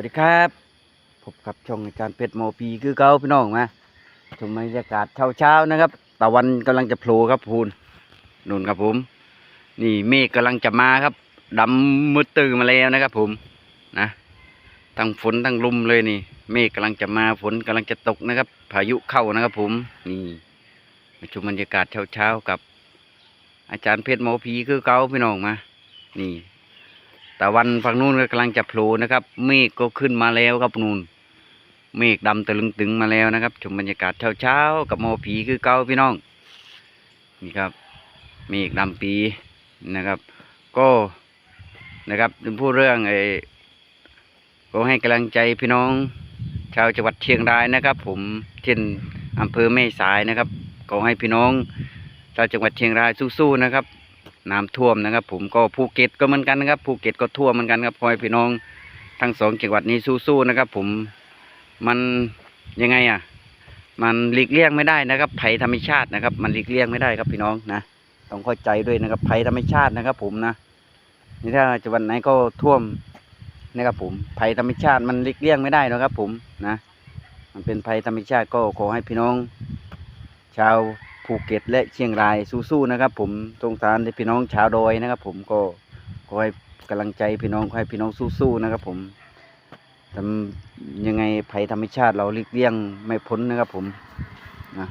วัสดีครับพบกับช่องในการเพชรโมปีคือเก่าพี่น้องมาชมบรรยากาศเช้าเช้าๆนะครับตะวันกำลังจะโผล่ครับพูนนุ่นครับผม นี่เมฆกำลังจะมาครับดำมืดตื่นมาแล้วนะครับ ผมนะทั้งฝนทั้งลมเลยนี่ เมฆกำลังจะมาฝนกำลังจะตกนะครับ พายุเข้านะครับ ผมนี่มาชมบรรยากาศเช้าเช้าๆกับ อาจารย์เพชรโมพีคือเก่าพี่น้องมา นี่ ตะวันฝั่งนู้นก็กำลังจะโผล่นะครับ เมฆก็ขึ้นมาแล้วครับนู่นเมฆดำตะลึงตึงมาแล้วนะครับ ชมบรรยากาศเช้าๆกับหมอผีคือเก่าพี่น้อง นี่ครับ เมฆดำปีนะครับ ก็นะครับเป็นพูดเรื่องไอ้ก็ให้กำลังใจพี่น้อง ชาวจังหวัดเชียงรายนะครับ ผมเช่นอำเภอแม่สายนะครับ ก็ให้พี่น้องชาวจังหวัดเชียงรายสู้ๆนะครับ น้ำท่วมนะครับ ผมก็ภูเก็ตก็เหมือนกันนะครับภูเก็ตก็ท่วมเหมือนกันครับขอให้พี่น้องทั้งสองจังหวัดนี้สู้ๆนะครับ ผมมันยังไงอะ มันหลีกเลี่ยงไม่ได้นะครับภัยธรรมชาตินะครับ มันหลีกเลี่ยงไม่ได้ครับพี่น้องนะต้องเข้าใจด้วยนะครับภัยธรรมชาตินะครับ ผมนะนี่ถ้าจังหวัดไหนก็ท่วมนะครับผมภัยธรรมชาติมันหลีกเลี่ยงไม่ได้นะครับ ผมนะ มันเป็นภัยธรรมชาติก็ขอให้พี่น้อง ชาว ภูเก็ตและเชียงรายสู้ๆนะครับ ผมสงสารที่พี่น้องชาวดอยนะครับ ผมก็ขอให้กำลังใจพี่น้องขอให้พี่น้องสู้ๆนะครับ ผมทำยังไงภัยธรรมชาติเราหลีกเลี่ยงไม่พ้นนะครับผมนะ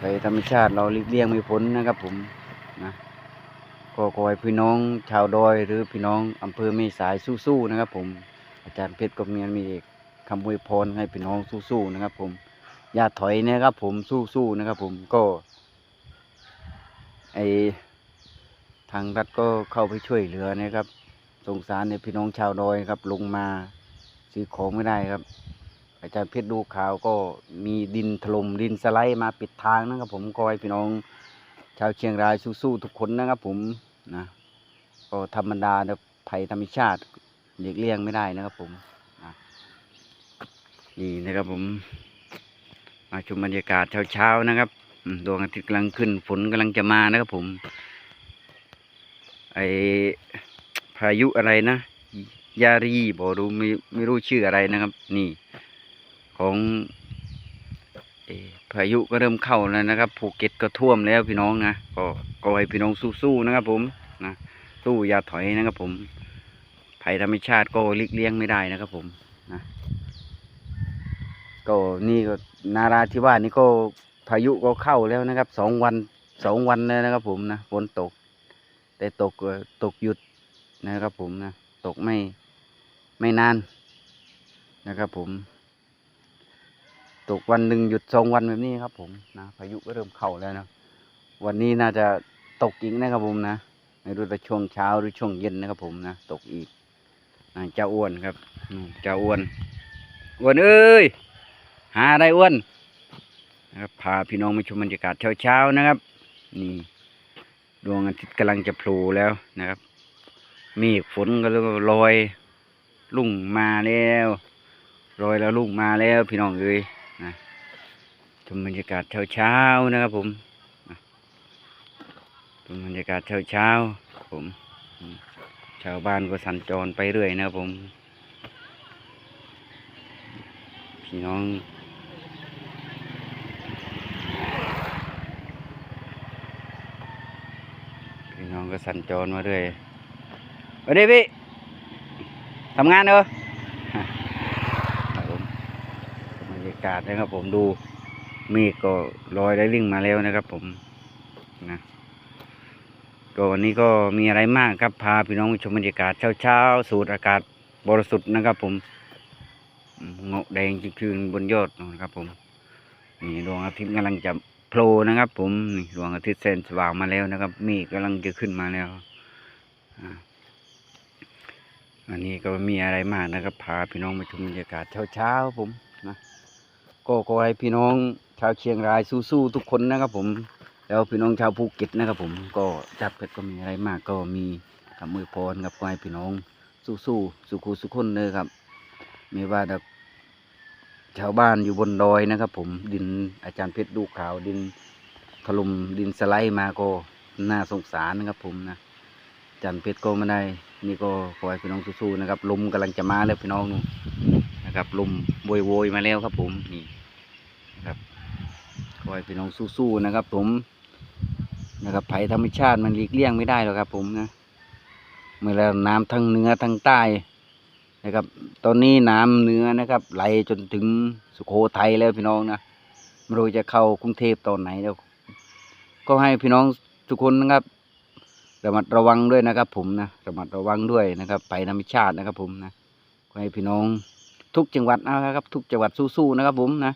ภัยธรรมชาติเราหลีกเลี่ยงไม่พ้นนะครับ ผมนะก็ขอให้พี่น้องชาวดอย หรือพี่น้องอำเภอแม่สายสู้ๆนะครับ ผมอาจารย์เพชรก็มีมีคำอวยพรให้พี่น้องสู้ๆนะครับ ผม อย่าถอยนะครับ ผมสู้ๆนะครับ ผมก็ไอทางรัฐก็เข้าไปช่วยเหลือนะครับ สงสารในพี่น้องชาวดอยครับ ลงมาซื้อของไม่ได้ครับ อาจารย์เพชรดูข่าวก็มีดินถล่มดินสไลด์มาปิดทางนะครับ ผมก็ให้พี่น้องชาวเชียงรายสู้ๆทุกคนนะครับ ผมนะก็ธรรมดานะภัยธรรมชาติหลีกเลี่ยงไม่ได้นะครับ ผมนะนี่นะครับผม มาชมบรรยากาศเช้าๆนะครับดวงอาทิตย์กำลังขึ้นฝนกำลังจะมานะครับผม ไอพายุอะไรนะ ยารีบอกรู้ไม่ไม่รู้ชื่ออะไรนะครับ นี่ของพายุก็เริ่มเข้าแล้วนะครับภูเก็ตก็ท่วมแล้วพี่น้องนะก็ก็ให้พี่น้องสู้ๆนะครับ ผมนะสู้อย่าถอยนะครับผมภัยธรรมชาติก็ลีกเลี่ยงไม่ได้นะครับผมนะ ก็นี่ก็นาราธิวาสนี่ก็พายุก็เข้าแล้วนะครับสองวันสองวันเลยนะครับ ผมนะฝนตก แต่ตกตกหยุดนะครับ ผมนะตกไม่ไม่นานนะครับ ผม ตกวันหนึ่งหยุดสองวันแบบนี้ครับ ผมนะพายุก็เริ่มเข้าแล้วนะวันนี้น่าจะตกอีกนะครับผมนะไม่รู้จะช่วงเช้าหรือช่วงเย็นนะครับผมนะตกอีกนะเจ้าอ้วนครับเจ้าอ้วนอ้วนเอ้ย หาอะไรอ้วนนะครับพาพี่น้องมาชมบรรยากาศเช้าๆนะครับ นี่ดวงอาทิตย์กำลังจะโผล่แล้วนะครับมฆฝนก็ลอยลุ่งมาแล้วลอยแล้วลุ่งมาแล้ว พี่น้องเอ้ยนะชมบรรยากาศเช้าๆนะครับ ผมชมบรรยากาศเช้าๆผมชาวบ้านก็สัญจรไปเรื่อยนะครับผม พี่น้อง พี่น้อง ก็สัญจรมาเรื่อยสวัสดีพี่ทำงานเนอะบรรยากาศนะครับผมดูเมฆก็ลอยได้ลิ่งมาแล้วนะครับผมนะก็วันนี้ก็มีอะไรมากครับพาพี่น้องชมบรรยากาศเช้าๆ สูดอากาศบริสุทธิ์นะครับผมเงาะแดงจึงๆบนยอดนะครับผมนี่ดวงอาทิตย์กำลังจะ โผล่นะครับ ผมนี่ดวงอาทิตย์แสนสว่างมาแล้วนะครับเมฆกำลังจะขึ้นมาแล้วอันนี้ก็มีอะไรมากนะครับ พาพี่น้องมาชมบรรยากาศเช้าๆผมนะก็ขอให้พี่น้องชาวเชียงรายสู้ๆทุกคนนะครับ ผม แล้วพี่น้องชาวภูเก็ตนะครับ ผมก็จับเพชรก็มีอะไรมากก็มีคำมือพรครับขอให้พี่น้องสู้ๆสุขุสุขคนเลยครับไม่ว่าแบบ ชาวบ้านอยู่บนดอยนะครับ ผมดินอาจารย์เพชรดูข่าวดินถล่มดินสไลด์มาก็น่าสงสารนะครับผมนะอาจารย์เพชรก็ไม่ได้ นี่ก็ขอให้พี่น้องสู้ๆนะครับลมกำลังจะมาแล้วพี่น้องนู่นนะครับลมโวยโวยๆมาแล้วครับ ผมนี่นะครับขอให้พี่น้องสู้ๆนะครับ ผมนะครับภัยธรรมชาติมันหลีกเลี่ยงไม่ได้หรอกครับ ผมนะเมื่อแล้วน้ำทั้งเหนือทั้งใต้ นะครับ ตอนนี้น้ำเหนือนะครับ ไหลจนถึงสุโขทัยแล้วพี่น้องนะไม่รู้จะเข้ากรุงเทพตอนไหนแล้ว ก็ให้พี่น้องทุกคนนะครับระมัดระวังด้วยนะครับ ผมนะระมัดระวังด้วยนะครับ ไปธรรมชาตินะครับ ผมนะขอให้พี่น้องทุกจังหวัดนะครับ ทุกจังหวัดสู้ๆนะครับ ผมนะ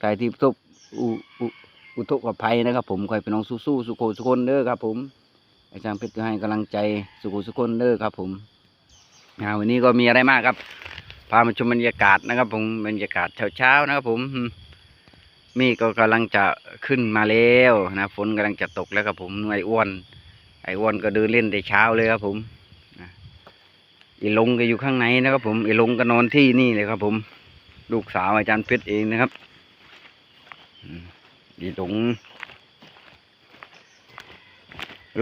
ใครที่ประสบอุอุอุทกภัยนะครับ ผมขอให้พี่น้องสู้ๆสุโขสุคนเด้อครับ ผมอาจารย์เพชรก็ให้กำลังใจสุโขสุคนเด้อครับ ผม วันนี้ก็มีอะไรมากครับ พามาชมบรรยากาศนะครับ ผมบรรยากาศเช้าๆนะครับ ผมมีก็กำลังจะขึ้นมาแล้วนะฝนกำลังจะตกแล้วครับ ผมไอ้อ้วนไอ้อ้วนก็เดินเล่นแต่เช้าเลยครับ ผมอีลงก็อยู่ข้างในนะครับผมอีลงก็นอนที่นี่เลยครับ ผม ลูกสาวอาจารย์เพชรเองนะครับอืมอีลง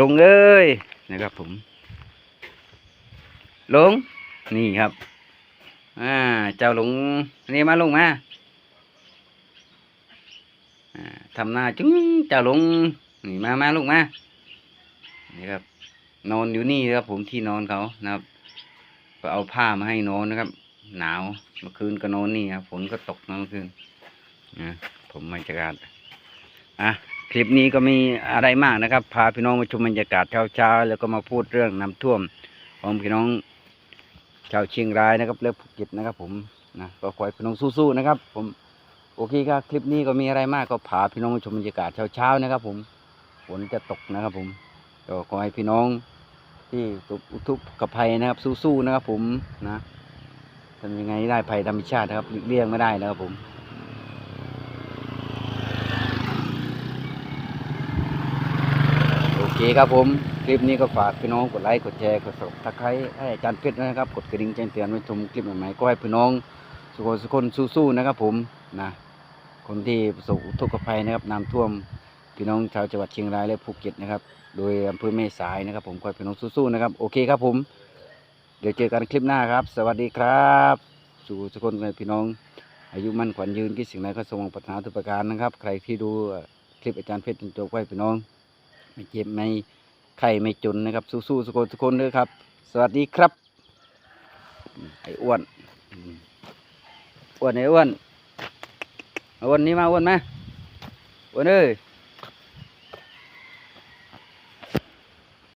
ลงเอ้ยนะครับผม ลง นี่ครับ อ่า เจ้าหลงนี่มาลงมาทำหน้าจุ้งเจ้าหลง นี่มามาลงมา นี่ครับ นอนอยู่นี่ครับ ผมที่นอนเขานะครับ ก็เอาผ้ามาให้นอนนะครับ หนาว เมื่อคืนก็นอนนี่ครับ ฝนก็ตกเมื่อคืนนะผมบรรยากาศอะคลิปนี้ก็มีอะไรมากนะครับ พาพี่น้องมาชมบรรยากาศเช้าๆแล้วก็มาพูดเรื่องน้ำท่วมของพี่น้อง ชาวเชียงรายนะครับและภูเก็ตนะครับ ผมนะก็ขอให้พี่น้องสู้ๆนะครับ ผมโอเคครับคลิปนี้ก็มีอะไรมากก็พาพี่น้องชมบรรยากาศเช้าๆนะครับ ผมฝนจะตกนะครับ ผมก็ขอให้พี่น้องที่ตกอุทุกภัยนะครับ สู้ๆนะครับ ผมนะทำยังไงได้ภัยธรรมชาตินะครับหลีกเลี่ยงไม่ได้นะครับผมโอเคครับผมคลิปนี้ก็ฝากพี่น้องกดไลค์กดแชร์กดสับตะไคร้ให้อาจารย์เพชรนะครับ กดกระดิ่งแจ้งเตือนไว้ชมคลิปใหม่ๆก็ให้พี่น้องสุขสุขคนสู้ๆนะครับ ผมนะคนที่ประสบอุทกภัยนะครับน้ำท่วมพี่น้องชาวจังหวัดเชียงรายและภูเก็ตนะครับ โดยอำเภอแม่สายนะครับ ผมขอให้พี่น้องสู้ๆนะครับโอเคครับผม เดี๋ยวเจอกันคลิปหน้าครับ สวัสดีครับสู่ทุกคนพี่น้อง อายุมั่นขวัญยืนคิดสิ่งใดก็สมหวังปรารถนาทุกประการนะครับ ใครที่ดูคลิปอาจารย์เพชรจนจบไว้พี่น้องไม่เจ็บไม่ ไข่ไม่จนนะครับ สู้ๆสุกทุกคนด้วยครับ สวัสดีครับ ไอ้อ้วนอ้วนไอ้อ้วนอ้วนนี้มาอ้วนไหมอ้วนเอ้ย